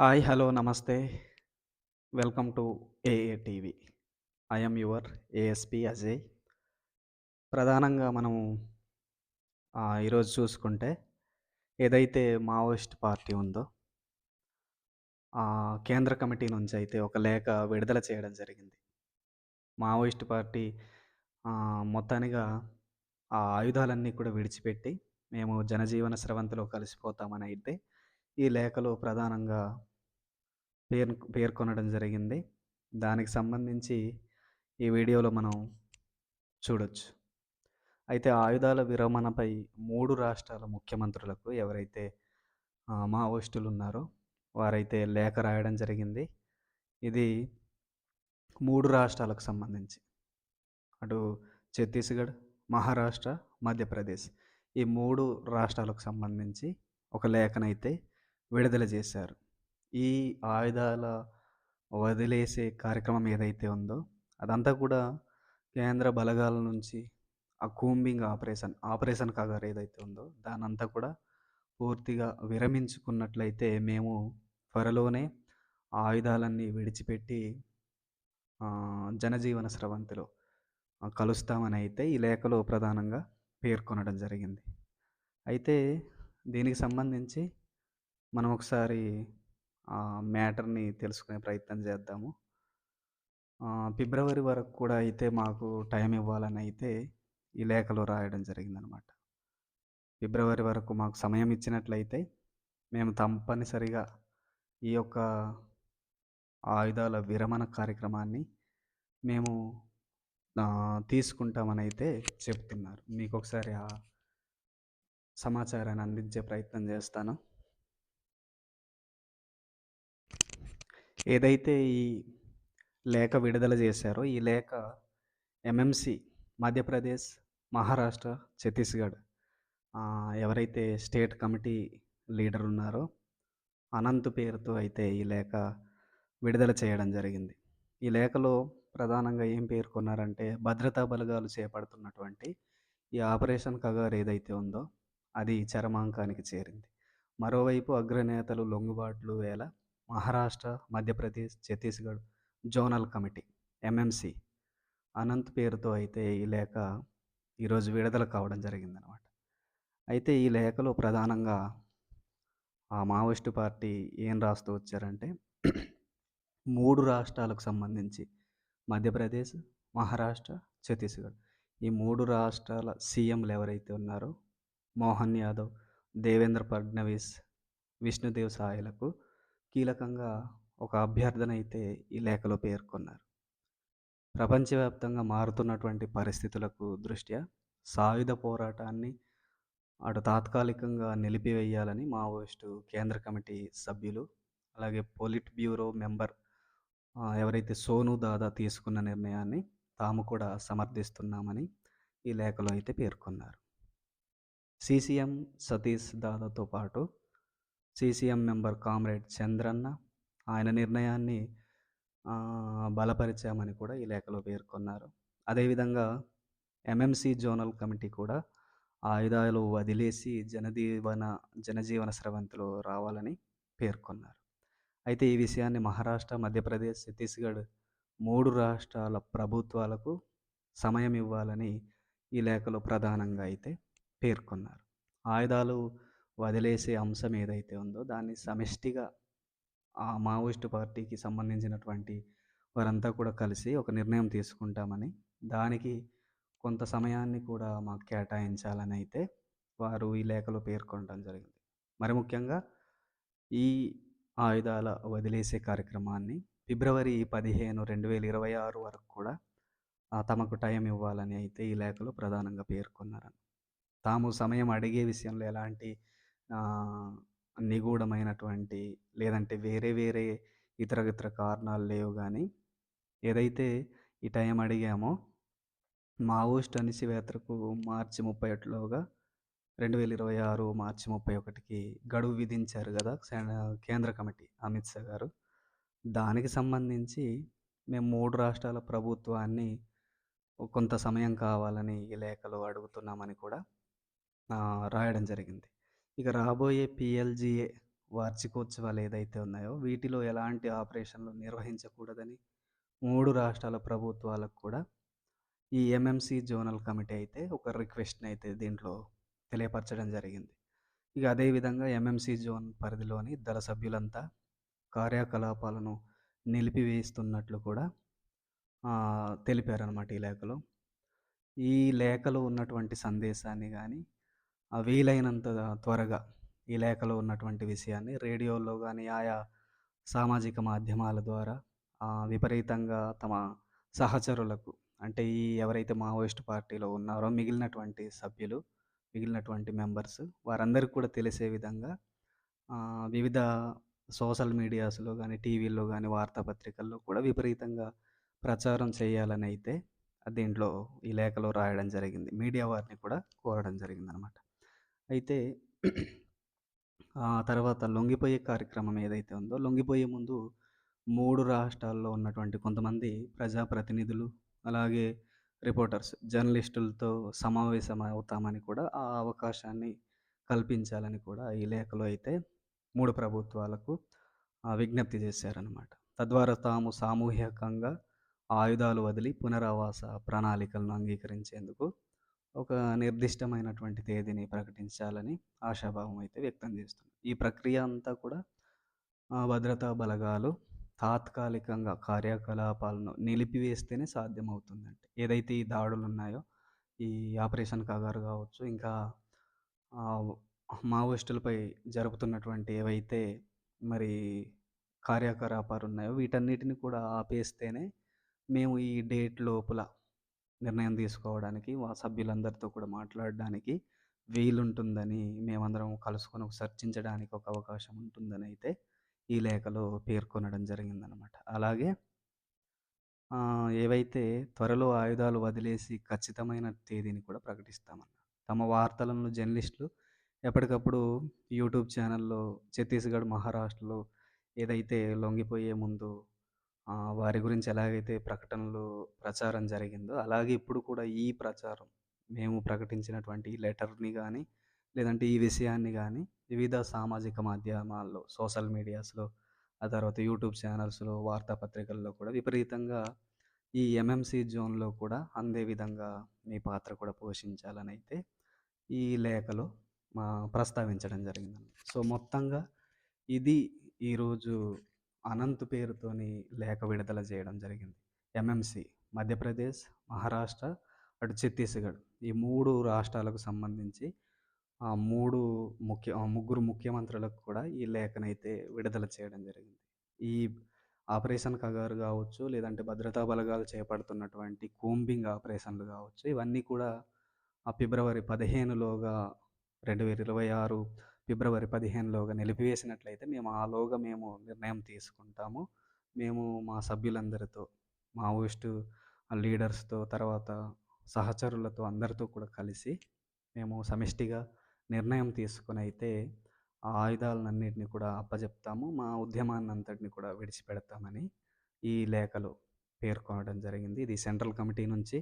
Hi. Hello. నమస్తే. Welcome to AA TV. I your ASP Ajay. ప్రధానంగా మనము ఈరోజు చూసుకుంటే ఏదైతే మావోయిస్ట్ పార్టీ ఉందో కేంద్ర కమిటీ నుంచి అయితే ఒక లేఖ విడుదల చేయడం జరిగింది. మావోయిస్ట్ పార్టీ మొత్తానిగా ఆ ఆయుధాలన్నీ కూడా విడిచిపెట్టి మేము జనజీవన స్రవంతిలో కలిసిపోతామనయితే ఈ లేఖలో ప్రధానంగా పేర్ పేర్కొనడం జరిగింది. దానికి సంబంధించి ఈ వీడియోలో మనం చూడొచ్చు. అయితే ఆయుధాల విరమణపై మూడు రాష్ట్రాల ముఖ్యమంత్రులకు ఎవరైతే మావోయిస్టులు ఉన్నారో వారైతే లేఖ రాయడం జరిగింది. ఇది మూడు రాష్ట్రాలకు సంబంధించి. అటు ఛత్తీస్‌గఢ్, మహారాష్ట్ర, మధ్యప్రదేశ్ ఈ మూడు రాష్ట్రాలకు సంబంధించి ఒక లేఖనైతే విడుదల చేశారు. ఈ ఆయుధాల వదిలేసే కార్యక్రమం ఏదైతే ఉందో అదంతా కూడా కేంద్ర బలగాల నుంచి ఆ కూంబింగ్ ఆపరేషన్, ఆపరేషన్ కగార్ ఏదైతే ఉందో దానంతా కూడా పూర్తిగా విరమించుకున్నట్లయితే మేము త్వరలోనే ఆయుధాలన్నీ విడిచిపెట్టి జనజీవన స్రవంతిలో కలుస్తామని అయితే ఈ లేఖలో ప్రధానంగా పేర్కొనడం జరిగింది. అయితే దీనికి సంబంధించి మనం ఒకసారి మ్యాటర్‌ని తెలుసుకునే ప్రయత్నం చేద్దాము. ఫిబ్రవరి వరకు కూడా అయితే మాకు టైం ఇవ్వాలనయితే ఈ లేఖలో రాయడం జరిగిందనమాట. ఫిబ్రవరి వరకు మాకు సమయం ఇచ్చినట్లయితే మేము తప్పనిసరిగా ఈ యొక్క ఆయుధాల విరమణ కార్యక్రమాన్ని మేము తీసుకుంటామని అయితే చెప్తున్నారు. మీకొకసారి ఆ సమాచారాన్ని అందించే ప్రయత్నం చేస్తాను. ఏదైతే ఈ లేఖ విడుదల చేశారో ఈ లేఖ ఎంఎంసి మధ్యప్రదేశ్, మహారాష్ట్ర, ఛత్తీస్‌గఢ్ ఎవరైతే స్టేట్ కమిటీ లీడర్ ఉన్నారో అనంత్ పేరుతో అయితే ఈ లేఖ విడుదల చేయడం జరిగింది. ఈ లేఖలో ప్రధానంగా ఏం పేర్కొన్నారంటే భద్రతా బలగాలు చేపడుతున్నటువంటి ఈ ఆపరేషన్ కగార్ ఏదైతే ఉందో అది చరమాంకానికి చేరింది. మరోవైపు అగ్రనేతలు లొంగుబాట్లు వేళ Maharashtra, Madhya Pradesh, Chhattisgarh zonal committee MMC Anant పేరుతో అయితే ఈ లేఖ ఈరోజు విడుదల కావడం జరిగిందనమాట. అయితే ఈ లేఖలో ప్రధానంగా ఆ మావోయిస్టు పార్టీ ఏం రాస్తూ వచ్చారంటే మూడు రాష్ట్రాలకు సంబంధించి మధ్యప్రదేశ్, మహారాష్ట్ర, ఛత్తీస్‌గఢ్ ఈ మూడు రాష్ట్రాల సీఎంలు ఎవరైతే ఉన్నారో మోహన్ యాదవ్, దేవేంద్ర ఫడ్నవీస్, విష్ణుదేవ్ సాయలకు కీలకంగా ఒక అభ్యర్థన అయితే ఈ లేఖలో పేర్కొన్నారు. ప్రపంచవ్యాప్తంగా మారుతున్నటువంటి పరిస్థితులకు దృష్ట్యా సాయుధ పోరాటాన్ని అటు తాత్కాలికంగా నిలిపివేయాలని మావోయిస్టు కేంద్ర కమిటీ సభ్యులు, అలాగే పొలిట్ బ్యూరో మెంబర్ ఎవరైతే సోను దాదా తీసుకున్న నిర్ణయాన్ని తాము కూడా సమర్థిస్తున్నామని ఈ లేఖలో అయితే పేర్కొన్నారు. సీసీఎం సతీష్ దాదాతో పాటు సీసీఎం మెంబర్ కామ్రేడ్ చంద్రన్న ఆయన నిర్ణయాన్ని బలపరిచామని కూడా ఈ లేఖలో పేర్కొన్నారు. అదేవిధంగా ఎంఎంసీ జోనల్ కమిటీ కూడా ఆయుధాలు వదిలేసి జనదీవన జనజీవన స్రవంతిలో రావాలని పేర్కొన్నారు. అయితే ఈ విషయాన్ని మహారాష్ట్ర, మధ్యప్రదేశ్, ఛత్తీస్‌గఢ్ మూడు రాష్ట్రాల ప్రభుత్వాలకు సమయం ఇవ్వాలని ఈ లేఖలో ప్రధానంగా అయితే పేర్కొన్నారు. ఆయుధాలు వదిలేసే అంశం ఏదైతే ఉందో దాన్ని సమిష్టిగా ఆ మావోయిస్ట్ పార్టీకి సంబంధించినటువంటి వారంతా కూడా కలిసి ఒక నిర్ణయం తీసుకుంటామని, దానికి కొంత సమయాన్ని కూడా మాకు కేటాయించాలని అయితే వారు ఈ లేఖలో పేర్కొనడం జరిగింది. మరి ముఖ్యంగా ఈ ఆయుధాల వదిలేసే కార్యక్రమాన్ని ఫిబ్రవరి 15, 2026 వరకు కూడా తమకు టైం ఇవ్వాలని అయితే ఈ లేఖలో ప్రధానంగా పేర్కొన్నారు. తాము సమయం అడిగే విషయంలో ఎలాంటి నిగూఢమైనటువంటి లేదంటే వేరే వేరే ఇతర ఇతర కారణాలు లేవు కానీ ఏదైతే ఈ టైం అడిగామో మావోస్ట్ అణిచివేతకు మార్చి ముప్పై ఒకలోగా రెండు వేల ఇరవై ఆరు మార్చి 31కి గడువు విధించారు కదా కేంద్ర కమిటీ అమిత్ షా గారు. దానికి సంబంధించి మేము మూడు రాష్ట్రాల ప్రభుత్వాన్ని కొంత సమయం కావాలని ఈ లేఖలో అడుగుతున్నామని కూడా రాయడం జరిగింది. ఇక రాబోయే పీఎల్జీఏ వార్షికోత్సవాలు ఏదైతే ఉన్నాయో వీటిలో ఎలాంటి ఆపరేషన్లు నిర్వహించకూడదని మూడు రాష్ట్రాల ప్రభుత్వాలకు కూడా ఈ ఎంఎంసి జోనల్ కమిటీ అయితే ఒక రిక్వెస్ట్ని అయితే దీంట్లో తెలియపరచడం జరిగింది. ఇక అదే విధంగా జోన్ పరిధిలోని దళ సభ్యులంతా కార్యకలాపాలను నిలిపివేస్తున్నట్లు కూడా తెలిపారనమాట ఈ లేఖలో. ఈ లేఖలో ఉన్నటువంటి సందేశాన్ని కానీ వీలైనంత త్వరగా ఈ లేఖలో ఉన్నటువంటి విషయాన్ని రేడియోలో కానీ ఆయా సామాజిక మాధ్యమాల ద్వారా విపరీతంగా తమ సహచరులకు అంటే ఈ ఎవరైతే మావోయిస్ట్ పార్టీలో ఉన్నారో మిగిలినటువంటి సభ్యులు, మిగిలినటువంటి మెంబర్స్ వారందరికీ కూడా తెలిసే విధంగా వివిధ సోషల్ మీడియాస్‌లో కానీ టీవీల్లో కానీ వార్తాపత్రికల్లో కూడా విపరీతంగా ప్రచారం చేయాలని అయితే దీంట్లో ఈ లేఖలో రాయడం జరిగింది. మీడియా వారిని కూడా కోరడం జరిగిందనమాట. అయితే ఆ తర్వాత లొంగిపోయే కార్యక్రమం ఏదైతే ఉందో లొంగిపోయే ముందు మూడు రాష్ట్రాల్లో ఉన్నటువంటి కొంతమంది ప్రజాప్రతినిధులు, అలాగే రిపోర్టర్స్, జర్నలిస్టులతో సమావేశం అవుతామని కూడా ఆ అవకాశాన్ని కల్పించాలని కూడా ఈ లేఖలో అయితే మూడు ప్రభుత్వాలకు విజ్ఞప్తి చేశారనమాట. తద్వారా తాము సామూహికంగా ఆయుధాలు వదిలి పునరావాస ప్రణాళికలను అంగీకరించేందుకు ఒక నిర్దిష్టమైనటువంటి తేదీని ప్రకటించాలని ఆశాభావం అయితే వ్యక్తం చేస్తుంది. ఈ ప్రక్రియ అంతా కూడా భద్రతా బలగాలు తాత్కాలికంగా కార్యకలాపాలను నిలిపివేస్తేనే సాధ్యమవుతుందంటే ఏదైతే ఈ దాడులు ఉన్నాయో ఈ ఆపరేషన్ కగారు కావచ్చు, ఇంకా మావోయిస్టులపై జరుపుతున్నటువంటి ఏవైతే మరి కార్యకలాపాలు ఉన్నాయో వీటన్నిటిని కూడా ఆపేస్తేనే మేము ఈ డేట్ లోపల నిర్ణయం తీసుకోవడానికి సభ్యులందరితో కూడా మాట్లాడడానికి వీలుంటుందని మేమందరం కలుసుకొని చర్చించడానికి ఒక అవకాశం ఉంటుందని అయితే ఈ లేఖలో పేర్కొనడం జరిగిందనమాట. అలాగే ఏవైతే త్వరలో ఆయుధాలు వదిలేసి ఖచ్చితమైన తేదీని కూడా ప్రకటిస్తామన్నారు. తమ వార్తలను జర్నలిస్టులు ఎప్పటికప్పుడు యూట్యూబ్ ఛానల్‌లో ఛత్తీస్‌గఢ్, మహారాష్ట్రలో ఏదైతే లొంగిపోయే ముందు వారి గురించి ఎలాగైతే ప్రకటనలు ప్రచారం జరిగిందో, అలాగే ఇప్పుడు కూడా ఈ ప్రచారం మేము ప్రకటించినటువంటి ఈ లెటర్‌ని కానీ లేదంటే ఈ విషయాన్ని కానీ వివిధ సామాజిక మాధ్యమాల్లో, సోషల్ మీడియాస్‌లో, ఆ తర్వాత యూట్యూబ్ ఛానల్స్‌లో, వార్తాపత్రికల్లో కూడా విపరీతంగా ఈ ఎంఎంసీ జోన్‌లో కూడా అందే విధంగా మీ పాత్ర కూడా పోషించాలని అయితే ఈ లేఖలో మా ప్రస్తావించడం జరిగిందనమాట. సో, మొత్తంగా ఇది ఈరోజు అనంత్ పేరుతోని లేఖ విడుదల చేయడం జరిగింది. ఎంఎంసి మధ్యప్రదేశ్, మహారాష్ట్ర, అటు ఛత్తీస్‌గఢ్ ఈ మూడు రాష్ట్రాలకు సంబంధించి ఆ మూడు ముఖ్య ముగ్గురు ముఖ్యమంత్రులకు కూడా ఈ లేఖనైతే విడుదల చేయడం జరిగింది. ఈ ఆపరేషన్ కగారు కావచ్చు, లేదంటే భద్రతా బలగాలు చేపడుతున్నటువంటి కూంబింగ్ ఆపరేషన్‌లు కావచ్చు, ఇవన్నీ కూడా ఆ ఫిబ్రవరి 15లోగా 2026 ఫిబ్రవరి 15లోగా నిలిపివేసినట్లయితే మేము ఆలోగా మేము నిర్ణయం తీసుకుంటాము. మేము మా సభ్యులందరితో, మావోయిస్టు లీడర్స్‌తో, తర్వాత సహచరులతో అందరితో కూడా కలిసి మేము సమిష్టిగా నిర్ణయం తీసుకొనైతే ఆ ఆయుధాలన్నింటినీ కూడా అప్పజెప్తాము. మా ఉద్యమాన్ని అంతటిని కూడా విడిచిపెడతామని ఈ లేఖలో పేర్కొనడం జరిగింది. ఇది సెంట్రల్ కమిటీ నుంచి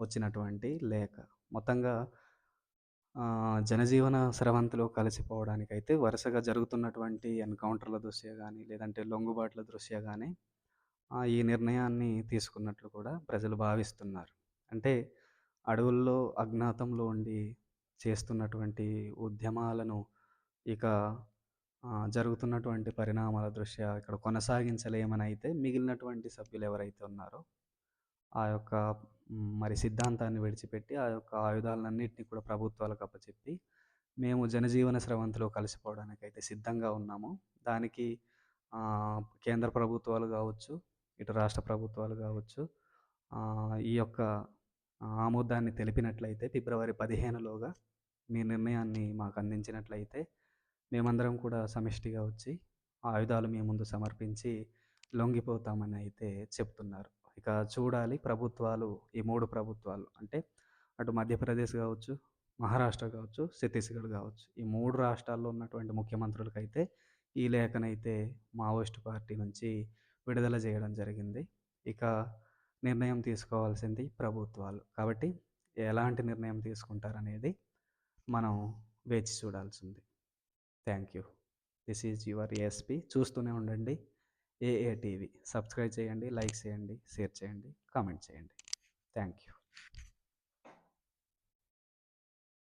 వచ్చినటువంటి లేఖ. మొత్తంగా జనజీవన స్రవంతిలో కలిసిపోవడానికైతే వరుసగా జరుగుతున్నటువంటి ఎన్‌కౌంటర్‌ల దృష్ట్యా కానీ లేదంటే లొంగుబాట్ల దృష్ట్యా కానీ ఈ నిర్ణయాన్ని తీసుకున్నట్లు కూడా ప్రజలు భావిస్తున్నారు. అంటే అడవుల్లో అజ్ఞాతంలో ఉండి చేస్తున్నటువంటి ఉద్యమాలను ఇక జరుగుతున్నటువంటి పరిణామాల దృష్ట్యా ఇక్కడ కొనసాగించలేమనైతే మిగిలినటువంటి సభ్యులు ఎవరైతే ఉన్నారో, ఆ యొక్క మరి సిద్ధాంతాన్ని విడిచిపెట్టి ఆ యొక్క ఆయుధాలన్నింటినీ కూడా ప్రభుత్వాలకు అప్పచెప్పి, మేము జనజీవన స్రవంతిలో అయితే సిద్ధంగా ఉన్నాము. దానికి కేంద్ర ప్రభుత్వాలు కావచ్చు, ఇటు రాష్ట్ర ప్రభుత్వాలు కావచ్చు, ఈ యొక్క ఆమోదాన్ని తెలిపినట్లయితే ఫిబ్రవరి 15లోగా మీ నిర్ణయాన్ని మాకు అందించినట్లయితే మేమందరం కూడా సమిష్టిగా వచ్చి ఆయుధాలు మీ ముందు సమర్పించి లొంగిపోతామని అయితే చెప్తున్నారు. ఇక చూడాలి ప్రభుత్వాలు ఈ మూడు ప్రభుత్వాలు అంటే అటు మధ్యప్రదేశ్ కావచ్చు, మహారాష్ట్ర కావచ్చు, ఛత్తీస్‌గఢ్ కావచ్చు. ఈ మూడు రాష్ట్రాల్లో ఉన్నటువంటి ముఖ్యమంత్రులకైతే ఈ లేఖనైతే మావోయిస్ట్ పార్టీ నుంచి విడుదల చేయడం జరిగింది. ఇక నిర్ణయం తీసుకోవాల్సింది ప్రభుత్వాలు. కాబట్టి ఎలాంటి నిర్ణయం తీసుకుంటారనేది మనం వేచి చూడాల్సింది. Thank you. This is your ASP చూస్తూనే ఉండండి ఏఏటీవీ సబ్స్క్రైబ్ చేయండి లైక్ చేయండి షేర్ చేయండి కామెంట్ చేయండి. Thank you